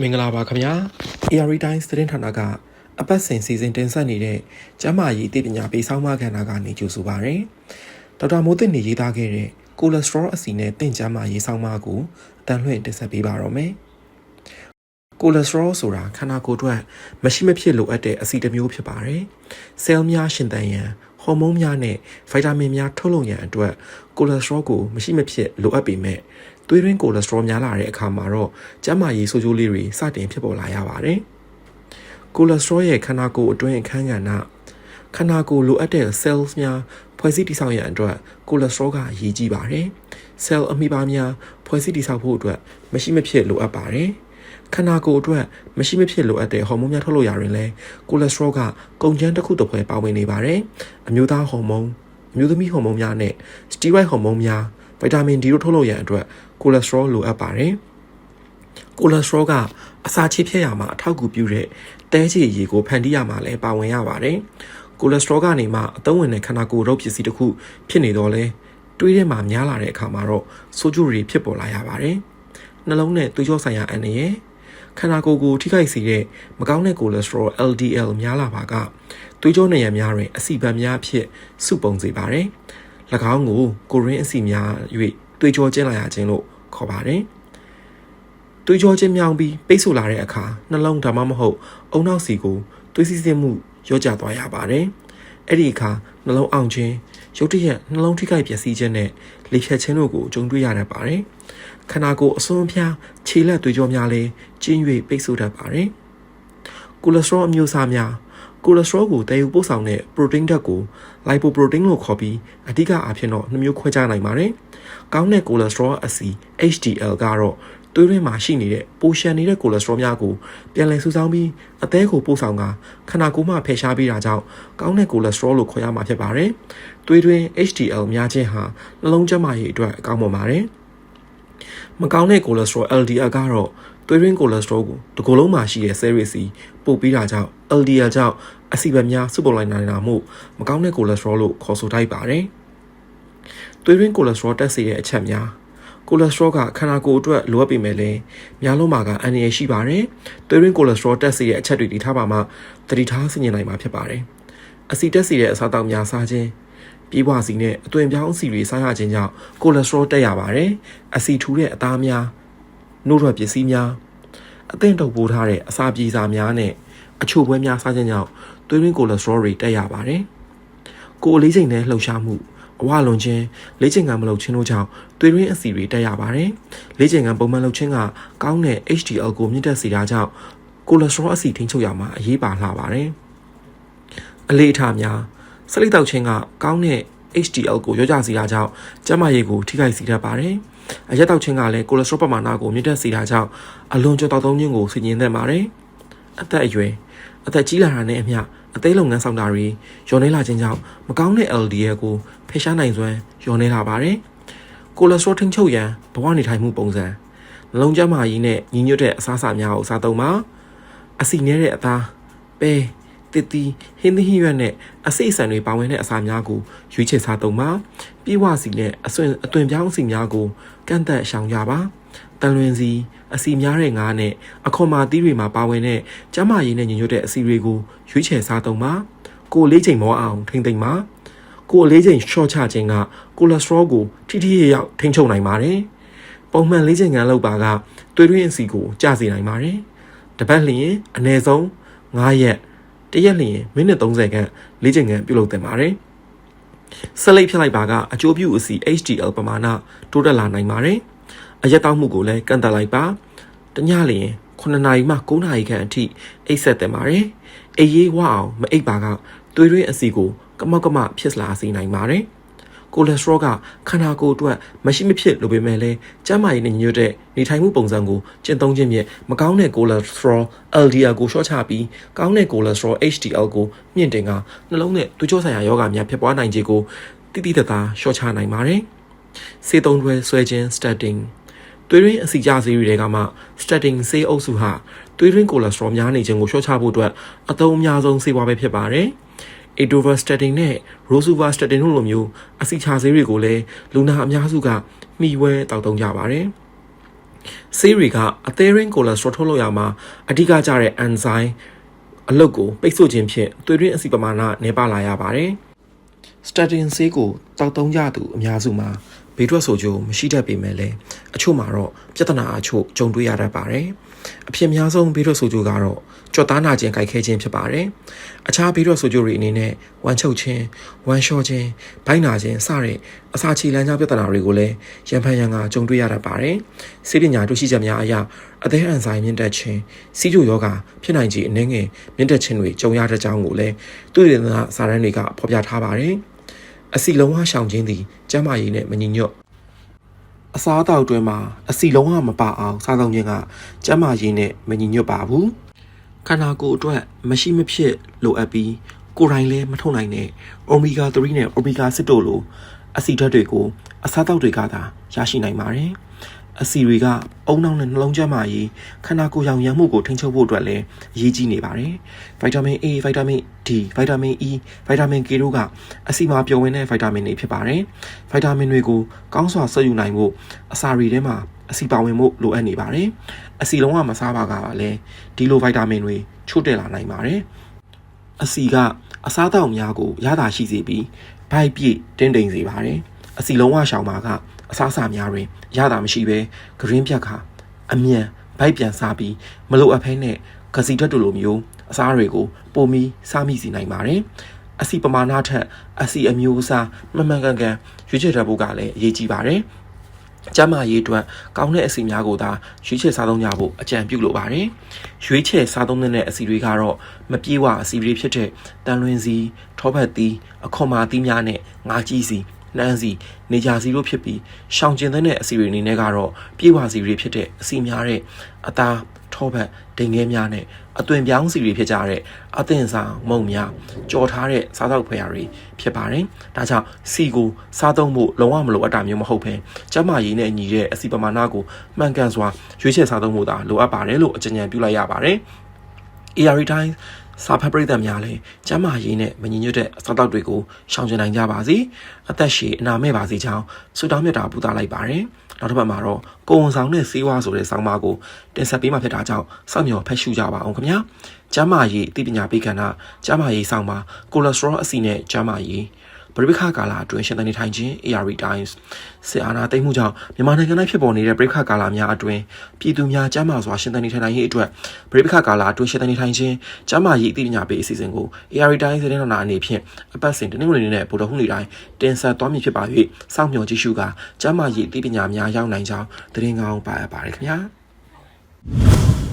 မင်္ဂလာပါခင်ဗျာ AR Times သတင်းဌာနကအပတ်စဉ်စီစဉ်တင်ဆက်နေတဲ့ကျမ်းမာရေးအသိပညာပေးဆောင်မကဏ္ဍကနေကြိုဆိုပါရစေ။ဒေါက်တာမိုးတင်နေရေးသားခဲ့တဲ့ကိုလက်စထရောအဆီနဲ့တင့်ကျမ်းမာရေးဆောင်မကိုအတန်လွှင့်တင်ဆက်ပေးပါရမယ်။ကိုလက်စထရောဆိုတာခန္ဓာကိုယ်အတွက်မရှိမဖြစ်လိုအပ်တဲ့အဆီတစ်မျိုးဖြစ်ပါတယ်။ဆဲလ်များရှင်သန်ရန်ဟော်မုန်းများနဲ့ဗိုက်တာမင်များထုတ်လုပ်ရန်အတွက်ကိုလက်စထရောကိုမရှိမဖြစ်လိုအပ်ပေမဲ့ သွေးရင်းကိုလက်စထရောများလာတဲ့အခါမှာတော့ကျန်းမာရေးဆိုးကျိုးလေးတွေစတင်ဖြစ်ပေါ်လာရပါတယ်။ကိုလက်စထရောရဲ့ခန္ဓာကိုယ်အတွင်းအခန်းကဏ္ဍခန္ဓာကိုယ်လိုအပ်တဲ့ cells များဖွဲ့စည်းတည်ဆောက်ရန်အတွက်ကိုလက်စထရောကအရေးကြီးပါတယ်။ cell အမိပါများဖွဲ့စည်းတည်ဆောက်ဖို့အတွက်မရှိမဖြစ်လိုအပ်ပါတယ်။ခန္ဓာကိုယ်အတွက်မရှိမဖြစ်လိုအပ်တဲ့ဟော်မုန်းများထုတ်လို့ရရင်လဲကိုလက်စထရောကကုန်ကျန်းတစ်ခုတစ်ဖွဲပါဝင်နေပါတယ်။အမျိုးသားဟော်မုန်းအမျိုးသမီးဟော်မုန်းများနဲ့စတီရိုက်ဟော်မုန်းများ ဗီတာမင် D တို့ထုတ်လုပ်ရန်အတွက်ကိုလက်စထရောလိုအပ်ပါတယ်။ကိုလက်စထရောကအစာချေဖြစ်ရမှာအထောက်အကူပြုတဲ့တဲချေရည်ကိုဖန်တီးရမှာလည်းပါဝင်ရပါတယ်။ကိုလက်စထရောကနေမှအသုံးဝင်တဲ့ခန္ဓာကိုယ်ရုပ်ပစ္စည်းတစ်ခုဖြစ်နေတော့လဲတွေးထဲမှာများလာတဲ့အခါမှာတော့ဆိုးကျိုးတွေဖြစ်ပေါ်လာရပါတယ်။နှလုံးနဲ့သွေးကြောဆိုင်ရာအန္တရာယ်ခန္ဓာကိုယ်ကိုထိခိုက်စေတဲ့မကောင်းတဲ့ကိုလက်စထရော LDL များလာပါကသွေးကြောနေရများတွင်အဆီဗတ်များဖြစ်စုပုံစေပါတယ်။၎ င်းကိုကိုရင်းအဆီများ၍သွေးကြောကျဉ်လာရခြင်းလို့ခေါ်ပါတယ်။သွေးကြောချင်းမြောင်ပြီးပိတ်ဆို့လာတဲ့အခါနှလုံးဒါမှမဟုတ်အုံနောက်စီကိုသွေးစီးဆင်းမှုရောကျသွားရပါတယ်။အဲ့ဒီအခါနှလုံးအောင်ခြင်းရုတ်တရက်နှလုံးထိခိုက်ပျက်စီးခြင်းနဲ့လေဖြတ်ခြင်းတို့ကိုကြုံတွေ့ရတတ်ပါတယ်။ခန္ဓာကိုယ်အစွန်းဖျားခြေလက်သွေးကြောများလည်းကျဉ်၍ပိတ်ဆို့တတ်ပါတယ်။ကိုလက်စထရောအမျိုးအစားများ ကိုလက်စထရောကိုတည်ယူပို့ဆောင်တဲ့ protein ဓာတ်ကို lipoprotein လို့ခေါ်ပြီးအဓိကအားဖြင့်တော့နှမျိုးခွဲခြားနိုင်ပါတယ်။ကောင်းတဲ့ကိုလက်စထရောအဆီ HDL ကတော့သွေးရင်းမှာရှိနေတဲ့ပိုရှန်နေတဲ့ကိုလက်စထရောများကိုပြန်လည်စုဆောင်းပြီးအသေးကိုပို့ဆောင်ကခန္ဓာကိုယ်မှဖယ်ရှားပေးတာကြောင့်ကောင်းတဲ့ကိုလက်စထရောလို့ခေါ်ရမှာဖြစ်ပါတယ်။သွေးတွင်း HDL များခြင်းဟာနှလုံးကျန်းမာရေးအတွက်အကောင်းပါပါတယ်။မကောင်းတဲ့ကိုလက်စထရော LDL ကတော့ သွေးရင်းကိုလက်စထရောကိုဒီကိုယ်လုံးမှာရှိတဲ့ cell တွေစီပို့ပြီးတာကြောင့် LDL ကြောင့်အဆီဗတ်များစုပုံလိုက်နိုင်တာမို့မကောင်းတဲ့ကိုလက်စထရောလို့ခေါ်ဆိုထိုက်ပါတယ်။သွေးရင်းကိုလက်စထရောတက်စေတဲ့အချက်များကိုလက်စထရောကခန္ဓာကိုယ်အတွက်လိုအပ်ပေမဲ့လည်းများလုံးမှာကအန္တရာယ်ရှိပါတယ်။သွေးရင်းကိုလက်စထရောတက်စေတဲ့အချက်တွေတည်ထားပါမှတတိထားဆင်ញင်နိုင်မှာဖြစ်ပါတယ်။အဆီတက်စေတဲ့အစားအသောက်များစားခြင်းပြေးပွားစီနဲ့အသွင်ပြောင်းစီတွေစားရခြင်းကြောင့်ကိုလက်စထရောတက်ရပါတယ်။အဆီထူတဲ့အသားများ နှုတ်ထွက်ပစ္စည်းများအသင့်တုပ်ပိုးထားတဲ့အစာပြေစာများနဲ့အချို့ပွဲများစားခြင်းကြောင့်သွေးရင်းကိုလက်စထရောတွေတက်ရပါတယ်။ကိုယ်အလေးချိန်နဲ့လှုပ်ရှားမှုအဝလွန်ခြင်းလေ့ကျင့်ခန်းမလုပ်ခြင်းတို့ကြောင့်သွေးရင်းအဆီတွေတက်ရပါတယ်။လေ့ကျင့်ခန်းပုံမှန်လုပ်ခြင်းကကောင်းတဲ့ HDL ကိုမြင့်တက်စေတာကြောင့်ကိုလက်စထရောအဆီထိန်းချုပ်ရမှာအရေးပါလှပါတယ်။အလေးအထားများစလိတ်တောက်ခြင်းကကောင်းတဲ့ HDL ကိုရောကြစေတာကြောင့်ကျန်းမာရေးကိုထိခိုက်စေတတ်ပါတယ်။ အရက်တောက်ခြင်းကလည်းကိုလက်စထရောပမာဏကိုမြင့်တက်စေတာကြောင့်အလွန်ကြောက်တောက်သုံးခြင်းကိုဆင်ញင်တတ်ပါတယ်။အသက်အရွယ်အသက်ကြီးလာတာနဲ့အမျှအသေးလုပ်ငန်းဆောင်တာတွေညှော်နေလာခြင်းကြောင့်မကောင်းတဲ့ LDL ကိုဖယ်ရှားနိုင်စွမ်းညှော်နေလာပါတယ်။ကိုလက်စထရောထိန်းချုပ်ရန်ဘဝနေထိုင်မှုပုံစံနှလုံးကျန်းမာရေးနဲ့ညီညွတ်တဲ့အစားအစာများကိုစားသုံးပါ။အဆီနည်းတဲ့အသားပဲ တစ်တီဟင်းသီးဟင်းရွက်နဲ့အစိအစံတွေပါဝင်တဲ့အစာများကိုရွေးချယ်စားသုံးပါပြေဝစီနဲ့အစွင်အသွင်ပြောင်းစီများကိုကန့်သက်ရှောင်ကြပါတန်လွင်စီအစီများတဲ့ငါးနဲ့အခွန်မာသီးတွေမှာပါဝင်တဲ့ကျမရည်နဲ့ညညွတ်တဲ့အစီတွေကိုရွေးချယ်စားသုံးပါကိုလေးချိန်မောအောင်ထိမ့်သိမ့်ပါကိုအလေးချိန်ရှော့ချခြင်းကကိုလက်စထရောကိုထိထိရရောက်ထိန်းချုပ်နိုင်ပါတယ်ပုံမှန်လေးချိန်ငန်းလောက်ပါကသွေးရင်းအစီကိုကျစေနိုင်ပါတယ်တပတ်လျင်အနည်းဆုံး9ရက် တရက်လျင်မိနစ်30ခန့်လေ့ကျင့်ခန်းပြုလုပ်သင့်ပါတယ်။ဆက်လက်ဖြစ်လိုက်ပါကအကျိုးပြုအစီ HDL ပမာဏတိုးတက်လာနိုင်ပါတယ်။အရက်တောက်မှုကိုလည်းကန့်သတ်လိုက်ပါ။တညလျင်9နာရီမှ9နာရီခန့်အထိအိပ်ဆက်သင့်ပါတယ်။အေးရေးဝအောင်မအိပ်ပါကသွေးရင်းအစီကိုကမောက်ကမဖြစ်လာစေနိုင်ပါတယ်။ ကိုလက်စထရောကခန္ဓာကိုယ်အတွက်မရှိမဖြစ်လိုပေမဲ့လည်းကျန်းမာရေးနဲ့ညွတ်တဲ့နေထိုင်မှုပုံစံကိုကျင့်သုံးခြင်းဖြင့်မကောင်းတဲ့ကိုလက်စထရော LDL ကိုလျှော့ချပြီးကောင်းတဲ့ကိုလက်စထရော HDL ကိုမြင့်တင်ကနှလုံးနဲ့သွေးကြောဆိုင်ရာယောဂများဖြစ်ပွားနိုင်ခြေကိုတိတိတသားလျှော့ချနိုင်ပါတယ်။စေသုံးတွဲဆွဲခြင်း statin သွေးရင်းအစီကြဆေးတွေကမှ statin ဆေးအုပ်စုဟာသွေးရင်းကိုလက်စထရောများနေခြင်းကိုလျှော့ချဖို့အတွက်အသုံးအများဆုံးဆေးဝါးပဲဖြစ်ပါတယ်။ Atorvastatin နဲ့ Rosuvastatin တို့လိုမျိုးအစီချာဆေးတွေကိုလည်းလူနာအများစုကမှီဝဲတောက်သုံးကြပါတယ်ဆေးတွေကအသေးရင်းကိုလက်စထရိုထုတ်လုပ်ရမှာအဓိကကျတဲ့ enzyme အလုပ်ကိုပိတ်ဆို့ခြင်းဖြင့်သွေးရင်းအဆီပမာဏနည်းပါလာရပါတယ်။ statin ဆေးကိုတောက်သုံးကြသူအများစုမှာ ဘေးထွက်ဆိုကြိုမရှိတတ်ပေမဲ့လည်းအချို့မှာတော့ပြဿနာအချို့ကြုံတွေ့ရတတ်ပါတယ်။အဖြစ်များဆုံးဘေးထွက်ဆိုကြိုကတော့ကြော်သားနာခြင်းကြိုက်ခဲခြင်းဖြစ်ပါတယ်။အခြားဘေးထွက်ဆိုကြိုတွေအနေနဲ့ဝမ်းချုပ်ခြင်း၊ဝမ်းလျှောခြင်း၊ဘိုင်းနာခြင်းစတဲ့အစာချီလမ်းကြောင်းပြဿနာတွေကိုလည်းရန်ဖန်ရန်ကကြုံတွေ့ရတတ်ပါတယ်။ဆေးပညာတွေ့ရှိချက်များအရအသေးအန်ဆိုင်မြင့်တက်ခြင်းစီးကျိုယောဂဖြစ်နိုင်ခြေအနည်းငယ်မြင့်တက်ခြင်းတွေကြုံရတဲ့ကြောင်းကိုလည်းသူရည်နာစာရန်တွေကဖော်ပြထားပါတယ်။ အစီလုံးဝရှောင်ခြင်းသည်ကျန်းမာရေးနဲ့မညီညွတ်အစားအသောက်အတွင်းမှာအစီလုံးဝမပါအောင်စားသုံးခြင်းကကျန်းမာရေးနဲ့မညီညွတ်ပါဘူးခန္ဓာကိုယ်အတွက်မရှိမဖြစ်လိုအပ်ပြီးကိုယ်တိုင်လည်းမထုတ်နိုင်တဲ့ omega 3နဲ့ omega 6တို့လိုအဆီဓာတ်တွေကိုအစားအသောက်တွေကသာရရှိနိုင်ပါတယ် အဆီတွေကအုံနောက်နဲ့နှလုံးကျန်းမာရေးခန္ဓာကိုယ်ရောင်ရမ်းမှုကိုထိန်းချုပ်ဖို့အတွက်လည်းအရေးကြီးနေပါတယ်။ဗိုက်တာမင် A, ဗိုက်တာမင် D, ဗိုက်တာမင် E, ဗိုက်တာမင် K တို့ကအဆီမှာပျော်ဝင်တဲ့ဗိုက်တာမင်တွေဖြစ်ပါတယ်။ဗိုက်တာမင်တွေကိုကောင်းစွာဆက်ယူနိုင်ဖို့အစာတွေထဲမှာအဆီပါဝင်ဖို့လိုအပ်နေပါတယ်။အဆီလုံးဝမစားပါကပါလဲဒီလိုဗိုက်တာမင်တွေချို့တက်လာနိုင်ပါတယ်။အဆီကအစားအသောက်များကိုရတာရှိစေပြီးဗိုက်ပြည့်တင်းတိမ်စေပါတယ်။အဆီလုံးဝရှောင်ပါက အစားအစာများတွင်ရတာမရှိဘဲဂရင်းပြတ်ခါအမြန်ဗိုက်ပြန်စားပြီးမလိုအပ်ဖဲနဲ့ကစီတက်တူလိုမျိုးအစားတွေကိုပုံမီစားမိစီနိုင်ပါတယ်။အစီပမာဏထက်အစီအမျိုးအစားမှန်မှန်ကန်ကန်ရွေးချယ်တတ်ဖို့ကလည်းအရေးကြီးပါတယ်။ကျမရေးအတွက်ကောင်းတဲ့အစီများကိုသာရွေးချယ်စားသုံးကြဖို့အကြံပြုလိုပါတယ်။ရွေးချယ်စားသုံးတဲ့အစီတွေကတော့မပြေဝအစီတွေဖြစ်တဲ့တန်လွင်စီထောပတ်သီးအခွန်မာသီးများနဲ့ငါးကြီးစီ နှမ်းစီနေကြစီတို့ဖြစ်ပြီးရှောင်ကျင်တဲ့အစီတွေအနေနဲ့ကတော့ပြေဝစီတွေဖြစ်တဲ့အစီများတဲ့အသားထောပတ်ဒိန်ငယ်များနဲ့အသွင်ပြောင်းစီတွေဖြစ်ကြတဲ့အသင်ဆောင်မုံများကြော်ထားတဲ့စားသောက်ဖွယ်ရာတွေဖြစ်ပါတယ်။ဒါကြောင့်စီကိုစားသုံးဖို့လုံးဝမလိုအပ်တာမျိုးမဟုတ်ဘဲကျန်းမာရေးနဲ့ညီတဲ့အစီပမာဏကိုမှန်ကန်စွာရွေးချယ်စားသုံးဖို့သာလိုအပ်ပါတယ်လို့အကြံဉာဏ်ပြုလိုက်ရပါတယ်။ AR Times စာဖတ်ပရိသတ်များလည်းကျမ်းမာရေးနဲ့မညီညွတ်တဲ့အစားအသောက်တွေကိုရှောင်ကျဉ်နိုင်ကြပါစေအသက်ရှည်အနာမဲ့ပါစေကြောင်းဆုတောင်းမြတ်တာပူတာလိုက်ပါတယ်နောက်တစ်ပတ်မှာတော့ကိုဝန်ဆောင်နဲ့စေးဝါဆိုတဲ့ဆောင်းပါးကိုတင်ဆက်ပေးမှာဖြစ်တာကြောင့်စောင့်မျှော်ဖတ်ရှုကြပါအောင်ခင်ဗျာကျမ်းမာရေးအသိပညာပေးကဏ္ဍကျမ်းမာရေးဆောင်းပါးကိုလက်စထရောအဆီနဲ့ကျမ်းမာရေး ပရိပခကာလအတွင်းရှင်သန်နေထိုင်ခြင်း AR Times စစ်အာဏာသိမ်းမှုကြောင့်မြန်မာနိုင်ငံ၌ဖြစ်ပေါ်နေတဲ့ပရိပခကာလများအတွင်းပြည်သူများကျန်းမာစွာရှင်သန်နေထိုင်နိုင်ရေးအတွက်ပရိပခကာလအတွင်းရှင်သန်နေထိုင်ခြင်းကျန်းမာရေးအသိပညာပေးအစီအစဉ်ကို AR Times သတင်းတော်နာအနေဖြင့်အပတ်စဉ်တနင်္ဂနွေနေ့နဲ့ဗုဒ္ဓဟူးနေ့တိုင်းတင်ဆက်သွားမည်ဖြစ်ပါ၍စောင့်မျှော်ကြည့်ရှုကာကျန်းမာရေးအသိပညာများရောက်နိုင်ကြောင်းသတင်းကောင်းပါအပ်ပါတယ်ခင်ဗျာ။